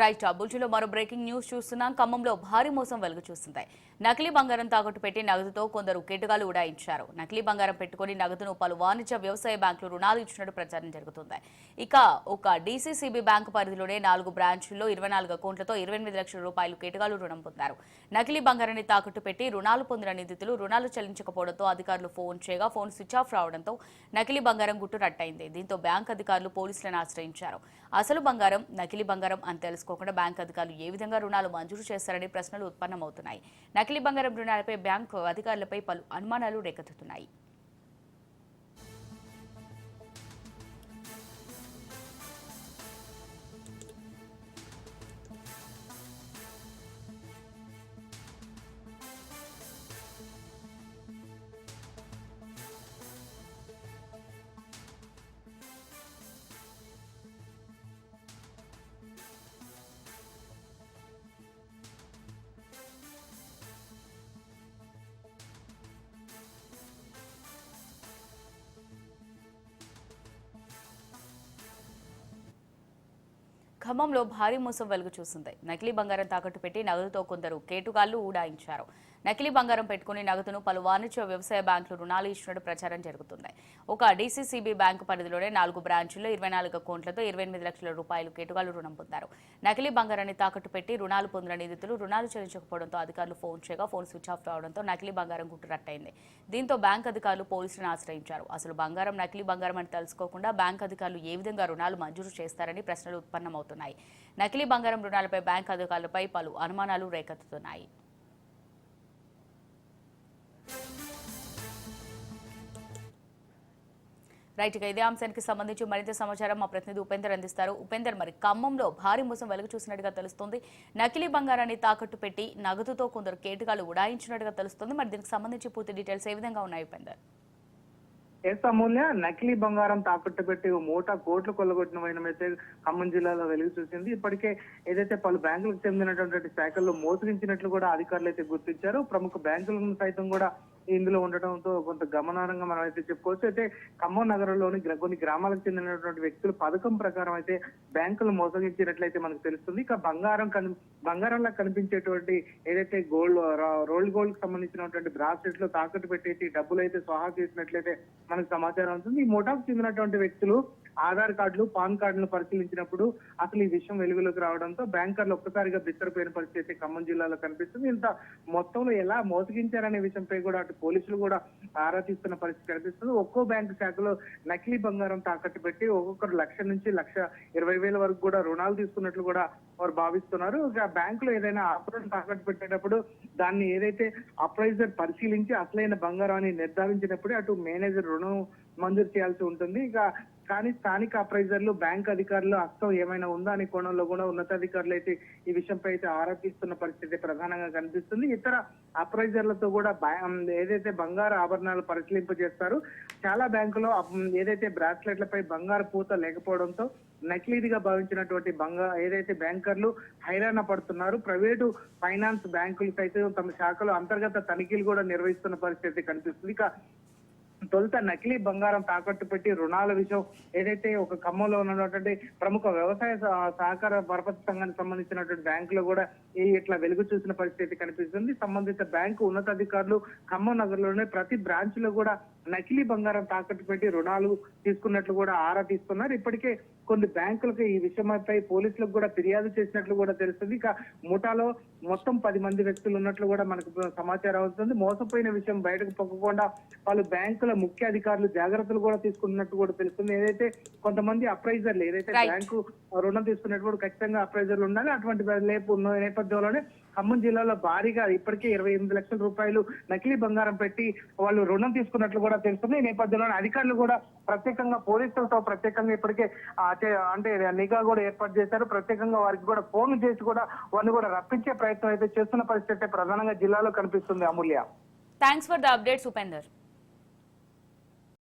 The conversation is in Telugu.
రైట్ ఆ బుల్టిలో మరో బ్రేకింగ్ న్యూస్ చూస్తున్నాం. ఖమ్మంలో భారీ మోసం వెలుగు చూస్తుంది. నకిలీ బంగారం తాకట్టు పెట్టి నగదుతో కొందరు కేటుగాలు ఉడాయించారు. నకిలీ బంగారం పెట్టుకుని నగదును పలు వాణిజ్య వ్యవసాయ బ్యాంకులు రుణాలు ఇచ్చినట్టు ప్రచారం జరుగుతుంది. ఇక ఒక డీసీసీబీ బ్యాంకు పరిధిలోనే నాలుగు బ్రాంచుల్లో ఇరవై నాలుగు అకౌంట్లతో ఇరవై ఎనిమిది లక్షల రూపాయలు కేటగాలు రుణం పొందారు. నకిలీ బంగారాన్ని తాకట్టు పెట్టి రుణాలు పొందిన నిధితులు రుణాలు చెల్లించకపోవడంతో అధికారులు ఫోన్ చేయగా ఫోన్ స్విచ్ ఆఫ్ రావడంతో నకిలీ బంగారం గుట్టు రట్టయింది. దీంతో బ్యాంక్ అధికారులు పోలీసులను ఆశ్రయించారు. అసలు బంగారం నకిలీ బంగారం అని చేసుకోకుండా బ్యాంక్ అధికారులు ఏ విధంగా రుణాలు మంజూరు చేస్తారని ప్రశ్నలు ఉత్పన్నమవుతున్నాయి. నకిలీ బంగారం రుణాలపై బ్యాంకు అధికారులపై పలు అనుమానాలు రేకెత్తుతున్నాయి. ఖమ్మంలో భారీ మోసం వెలుగు చూసింది. నకిలీ బంగారం తాకట్టు పెట్టి నగదుతో కొందరు కేటుగాళ్ళు ఊడాయించారు. నకిలీ బంగారం పెట్టుకుని నగదును పలు వాణిజ్య వ్యవసాయ బ్యాంకులు రుణాలు ఇచ్చినట్టు ప్రచారం జరుగుతుంది. ఒక డీసీసీబీ బ్యాంకు పరిధిలోనే నాలుగు బ్రాంచుల్లో ఇరవై నాలుగు అకౌంట్లతో ఇరవై ఎనిమిది లక్షల రూపాయలు కేటుగాలు రుణం పొందారు. నకిలీ బంగారాన్ని తాకట్టు పెట్టి రుణాలు పొందిన నిందితులు రుణాలు చెల్లించకపోవడంతో అధికారులు ఫోన్ చేయగా ఫోన్ స్విచ్ ఆఫ్ రావడంతో నకిలీ బంగారం గుట్టు రట్టయింది. దీంతో బ్యాంక్ అధికారులు పోలీసులను ఆశ్రయించారు. అసలు బంగారం నకిలీ బంగారం అని తెలుసుకోకుండా బ్యాంక్ అధికారులు ఏ విధంగా రుణాలు మంజూరు చేస్తారని ప్రశ్నలు ఉత్పన్నమవుతున్నాయి. నకిలీ బంగారం రుణాలపై బ్యాంక్ అధికారులపై పలు అనుమానాలు రేకెత్తుతున్నాయి. రైట్ ఇక ఇదే అంశానికి సంబంధించి మరింత సమాచారం మా ప్రతినిధి ఉపేందర్ అందిస్తారు. ఉపేందర్ మరి ఖమ్మంలో భారీ మోసం వెలుగు చూసినట్టుగా తెలుస్తుంది. నకిలీ బంగారాన్ని తాకట్టు పెట్టి నగదుతో కొందరు కేటుగాలు ఉడాయించినట్టుగా తెలుస్తుంది. మరి దీనికి సంబంధించి పూర్తి డీటెయిల్స్ ఏ విధంగా ఉన్నాయి ఉపేందర్? ఎస్ అమూల్య నకిలీ బంగారం తాకట్టు పెట్టి మూట కోట్లు కొల్లగొట్టిన వైనమైతే ఖమ్మం జిల్లాలో వెలుగు చూసింది. ఇప్పటికే ఏదైతే పలు బ్యాంకులకు చెందినటువంటి శాఖల్లో మోసగించినట్లు కూడా అధికారులు అయితే గుర్తించారు. ప్రముఖ బ్యాంకులను సైతం కూడా ఇందులో ఉండటంతో కొంత గమనార్హంగా మనం అయితే చెప్పుకోవచ్చు. అయితే ఖమ్మం నగరంలోని కొన్ని గ్రామాలకు చెందినటువంటి వ్యక్తులు పథకం ప్రకారం అయితే బ్యాంకులు మోసగించినట్లయితే మనకు తెలుస్తుంది. ఇక బంగారం కని బంగారంలో కనిపించేటువంటి ఏదైతే గోల్డ్ రోల్డ్ గోల్డ్కి సంబంధించినటువంటి బ్రాస్లెట్లో తాకట్టు పెట్టేసి డబ్బులు అయితే స్వాహా చేసినట్లయితే మనకు సమాచారం ఉంటుంది ఈ మోటాకు చెందినటువంటి వ్యక్తులు ఆధార్ కార్డులు పాన్ కార్డులు పరిశీలించినప్పుడు అసలు ఈ విషయం వెలుగులోకి రావడంతో బ్యాంకర్లు ఒక్కసారిగా బిత్తరపోయిన పరిస్థితి ఖమ్మం జిల్లాలో కనిపిస్తుంది. ఇంత మొత్తంలో ఎలా మోసగించారనే విషయంపై కూడా అటు పోలీసులు కూడా ఆరా తీస్తున్న పరిస్థితి కనిపిస్తుంది. ఒక్కో బ్యాంకు శాఖలో నకిలీ బంగారం తాకట్టు పెట్టి ఒక్కొక్కరు లక్ష నుంచి లక్ష ఇరవై వేల వరకు కూడా రుణాలు తీసుకున్నట్లు కూడా వారు భావిస్తున్నారు. ఇక బ్యాంకులో ఏదైనా ఆపరేషన్ తాకట్టు పెట్టేటప్పుడు దాన్ని ఏదైతే అప్రైజర్ పరిశీలించి అసలైన బంగారం అని నిర్ధారించినప్పుడే అటు మేనేజర్ రుణం మంజూరు చేయాల్సి ఉంటుంది. ఇక కానీ స్థానిక అప్రైజర్లు బ్యాంక్ అధికారులు హస్తం ఏమైనా ఉందా అనే కోణంలో కూడా ఉన్నతాధికారులు అయితే ఈ విషయంపై అయితే ఆరోపిస్తున్న పరిస్థితి ప్రధానంగా కనిపిస్తుంది. ఇతర అప్రైజర్లతో కూడా ఏదైతే బంగారు ఆభరణాలు పరిశీలింపజేస్తారు చాలా బ్యాంకులో ఏదైతే బ్రాస్లెట్లపై బంగారు పూత లేకపోవడంతో నకిలీదిగా భావించినటువంటి బంగా ఏదైతే బ్యాంకర్లు హైరాణ పడుతున్నారు ప్రైవేటు ఫైనాన్స్ బ్యాంకులు సైతం తమ శాఖలో అంతర్గత తనిఖీలు కూడా నిర్వహిస్తున్న పరిస్థితి కనిపిస్తుంది. ఇక తొలుత నకిలీ బంగారం తాకట్టు పెట్టి రుణాల విషయం ఏదైతే ఒక ఖమ్మంలో ఉన్నటువంటి ప్రముఖ వ్యవసాయ సహ- సహకార పరపతి సంఘానికి సంబంధించినటువంటి బ్యాంకులో కూడా ఈ ఇట్లా వెలుగు చూసిన పరిస్థితి కనిపిస్తుంది. సంబంధిత బ్యాంకు ఉన్నతాధికారులు ఖమ్మం నగర్లోనే ప్రతి బ్రాంచ్లో కూడా నకిలీ బంగారం తాకట్టు పెట్టి రుణాలు తీసుకున్నట్లు కూడా ఆరా తీస్తున్నారు. ఇప్పటికే కొన్ని బ్యాంకులకు ఈ విషయంపై పోలీసులకు కూడా ఫిర్యాదు చేసినట్లు కూడా తెలుస్తుంది. ఇక ముఠాలో మొత్తం పది మంది వ్యక్తులు ఉన్నట్లు కూడా మనకు సమాచారం అవుతుంది మోసపోయిన విషయం బయటకు పొక్కకుండా పలు బ్యాంకుల ముఖ్య అధికారులు జాగ్రత్తలు కూడా తీసుకున్నట్టు కూడా తెలుస్తుంది. ఏదైతే కొంతమంది అప్రైజర్లు ఏదైతే. బ్యాంకు రుణం తీసుకున్నప్పుడు ఖచ్చితంగా అప్రైజర్లు ఉండాలి. అటువంటి లేపు ఉన్న నేపథ్యంలోనే ఖమ్మం జిల్లాలో భారీగా ఇప్పటికే ఇరవై ఎనిమిది లక్షల రూపాయలు నకిలీ బంగారం పెట్టి వాళ్ళు రుణం తీసుకున్నట్లు కూడా తెలుస్తుంది. ఈ నేపథ్యంలో అధికారులు కూడా ప్రత్యేకంగా పోలీసులతో ప్రత్యేకంగా ఇప్పటికే అంటే నిఘా కూడా ఏర్పాటు చేశారు. ప్రత్యేకంగా వారికి కూడా ఫోన్ చేసి కూడా వాళ్ళు కూడా రప్పించే ప్రయత్నం అయితే చేస్తున్న పరిస్థితి ప్రధానంగా జిల్లాలో కనిపిస్తుంది Amulya. Thanks for the updates Upender